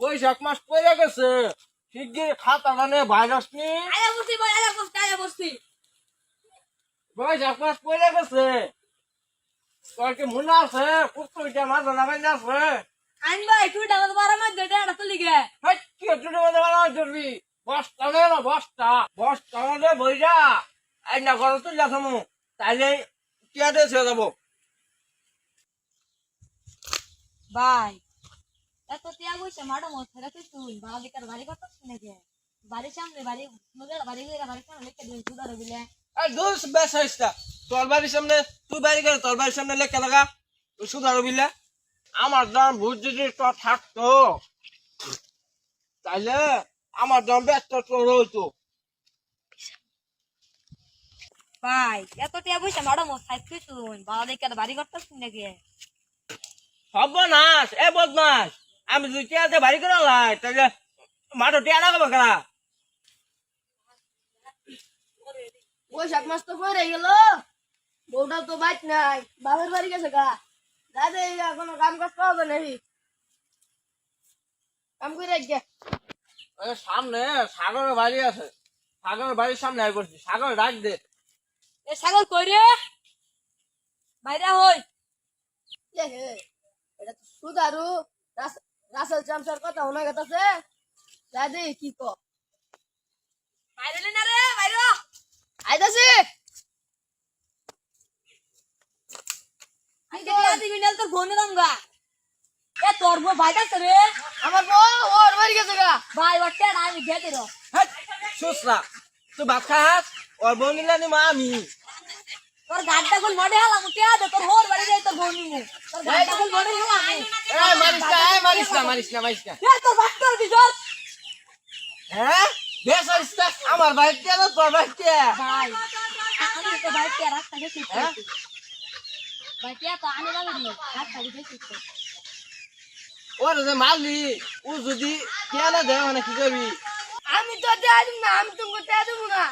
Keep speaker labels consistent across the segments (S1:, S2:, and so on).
S1: বৈশাখ মাস পড়ে গেছে। শিগগির খাতা মানে ভাইরাস নি। বৈশাখ মাস পড়ে গেছে। তোর কি মনে আছে? পুকুরটা মাছ লাগাই আছে?
S2: আইন ভাই তুই ডাঙা তো বারা মাছ দেটা এটা তুলি গে।
S1: হাই, কি তুই মধ্যে বানাই ধরবি। বস্তা নে না বস্তা বস্তা মধ্যে বইরা। এই না ঘরে তুই যাব তাইলে টিয়া দিয়ে ছেড়ে যাব
S2: ভাই এত তিয়া বইছে মাডো মত ফেরা তুই। তুই বালিকার বাড়ি করতেছ নাকি বাড়ির সামনে বাড়ি নগের বাড়ি গিয়ে বাড়ির সামনে লেখা দিবি সুদার বিলে।
S1: এই দোষ বেশ হইছে তোর বাড়ির সামনে তুই বাড়ি করে তোর বাড়ির সামনে লেখা লাগা তুই সুধারো বিলে আমার দাম ভোট যদি তো থাকতো। তাইলে আমার দাম ব্যস্ত তোর হইতো
S2: ভাই এত তিয়া বইছে মাডো মত খাই তুই তুই। বালিকার বাড়ি করতেছ নাকি
S1: সর্বনাশ এ বদমাস আমি যদি টিয়াতে বাড়ি করে লাই তাহলে মাঠো টিয়া লাগাবো কেনা
S3: বৈশাখ মাস তো পরে গেল। বউটা তো বাইক নাই বাবার বাড়ি গেছে গা। দাদা কোনো কাম কাজ পাওয়া যায় নাকি? কাম করে
S1: ওই সামনে সাগরের বাড়ি আছে। সাগরের বাড়ির সামনে আই করছি সাগর ডাক দে।
S2: এ ছাগল কই রে? বাইরে হই
S3: সুদারু রাসেল চামচার কথা শোনা গেছে দাদি কি ক?
S2: বাইরে না রে বাইরে।
S3: আইতাছি।
S2: আমি তিয়া দিবি না তোর ফোনে দামগা এ তোর বউ বাইতাছে রে।
S3: আমার বউ ওর বাড়ি গেছে গা।
S2: ভাই ওটা আমি গেতে রো।
S1: সুসরা তুই ভাত খাস ওর বউ নিলানি মা আমি।
S2: তোর গাড়টা কোন মডে হালাম কে দে তোর হোর বাড়ি যাই তোর বোন নিমু তোর গাড়টা কোন মডে হালাম
S1: এই মারিস না এই মারিস না মারিস না মারিস না।
S2: এ তোর বাপ তোর বিজর
S1: হ্যাঁ? বেশ আমার না তোর
S2: ভাই আমি তো রাস্তা
S1: হ্যাঁ?
S2: তো আনে নি রাস্তা
S1: ওর যে মারলি ও যদি দেয় মানে কি করবি?
S3: আমি তো দেয়া দিব না আমি তুমি দেয়া দিব না।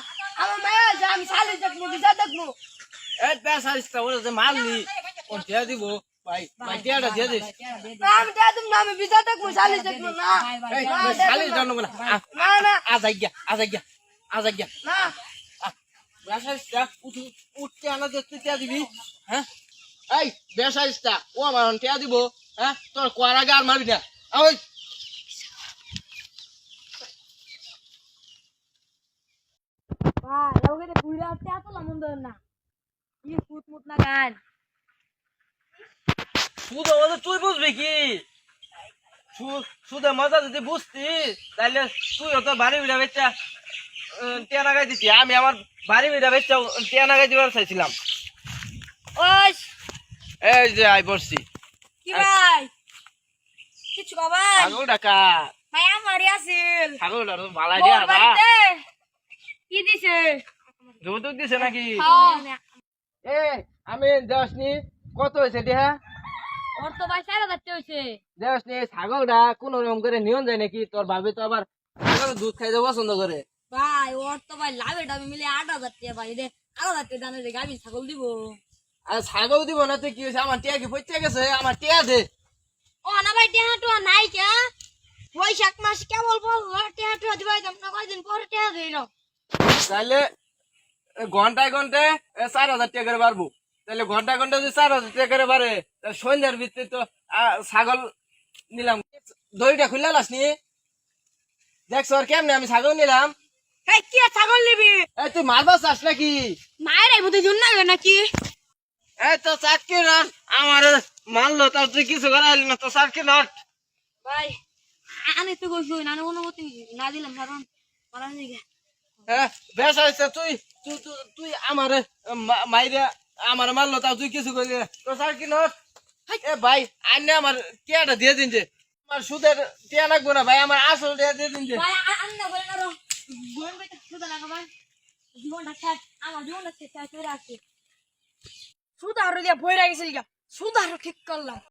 S3: আমার মায়া আছে আমি শালি দেখব বিজা দেখব।
S1: এই আরিস না, ওর যে মারলি ও টিয়া দিব। ভাই ভাই টিয়াটা দিয়ে দিস
S3: আমি দেয়া দিব না বিজা দেখব না।
S1: এই খালি জানো না
S3: না না।
S1: আজ আজ্ঞা আজ আজ্ঞা
S3: না।
S1: বেসাইসটা উঠু উঠতে আনা দেখতে টিয়া দিবি। হ্যাঁ? এই ও আমার টিয়া দিব। হ্যাঁ? তোর কোয়ার আগে আর মারবি না। ওই।
S2: পুরা তে তো লামন না। কি ফুট মুট না গান।
S1: শুধু ওদের তুই বুঝবি কি? সু- শুধু মজা যদি বুঝতি তাহলে তুই তোর বাড়ি বিড়া বেচা টিয়া নাগাই দিতি আমি আমার বাড়ি বিড়া বেচা টিয়া নাগাই দিবার চাইছিলাম।
S2: ওই
S1: এই যে আই পড়ছি
S2: কি ভাই? কিছু কবাই?
S1: ছাগল ডাকা।
S2: ভাই আমারই আছিল।
S1: ছাগল ডাকা ভালাই দিয়া
S2: কি দিছে?
S1: যৌতুক দিছে নাকি?
S2: হ্যাঁ।
S1: এ আমি দেওয়াসনি কত হয়েছে দেহা?
S2: ওর তো ভাই সারা যাচ্ছে হইছে
S1: দেওয়াসনি ছাগলটা কোন রকম করে নিয়ন যায় নাকি? তোর ভাবি তো আবার ছাগলের দুধ খাইতে পছন্দ করে।
S2: ভাই ওর তো ভাই লাভে ডাবে মিলে আট হাজার টাকা ভাই রে। আট হাজার টাকা দানে রে গাবি ছাগল দিব।
S1: আর ছাগল দিব না তুই কি হয়েছে? আমার টিয়া কি পচে গেছে? আমার টিয়া দে।
S2: ও না ভাই টুয়া নাই কে? বৈশাখ মাস কেবল বল টেহা টুয়া দিবাই দাম না কয়দিন পরে দিই না
S1: তাহলে ঘন্টায় ঘন্টায় এ চার হাজার টাকা করে পারব তাহলে ঘন্টায় ঘন্টায় যদি চার হাজার টাকা করে পারে তাহলে সন্ধ্যার ভিতরে তো ছাগল নিলাম। দড়িটা খুললে লাস নি? দেখছ আর কেমনে আমি ছাগল নিলাম?
S2: কি ছাগল নিবি?
S1: এই তুই মারবা চাস নাকি?
S2: মায়ের এই বুদ্ধি জুন না নাকি?
S1: এই তো চাটকি নট আমার মারলো তার তুই কিছু করাইলি না তো চাটকি নট।
S2: ভাই আমি তো কইছি না অনুমতি না দিলাম কারণ মারান দিকে
S1: হ্যাঁ বেশ হয়েছে তুই তুই তুই- আমার মাইরে আমার মারলো তাও তুই কিছু করলি তো চাটকি নট এ ভাই আইনে আমার টিয়াটা দিয়ে দিন যে। আমার সুদের টিয়া লাগবো না ভাই আমার আসল টিয়া দিয়ে দিন যে।
S2: ভাই আন্না বলে না বোন বেটা সুদা লাগা ভাই। জীবনটা শেষ আমার জীবনটা শেষ করে আছে।
S3: সুদারু দিয়া বইরা গেছিল গা। সুদারু ঠিক করলাম।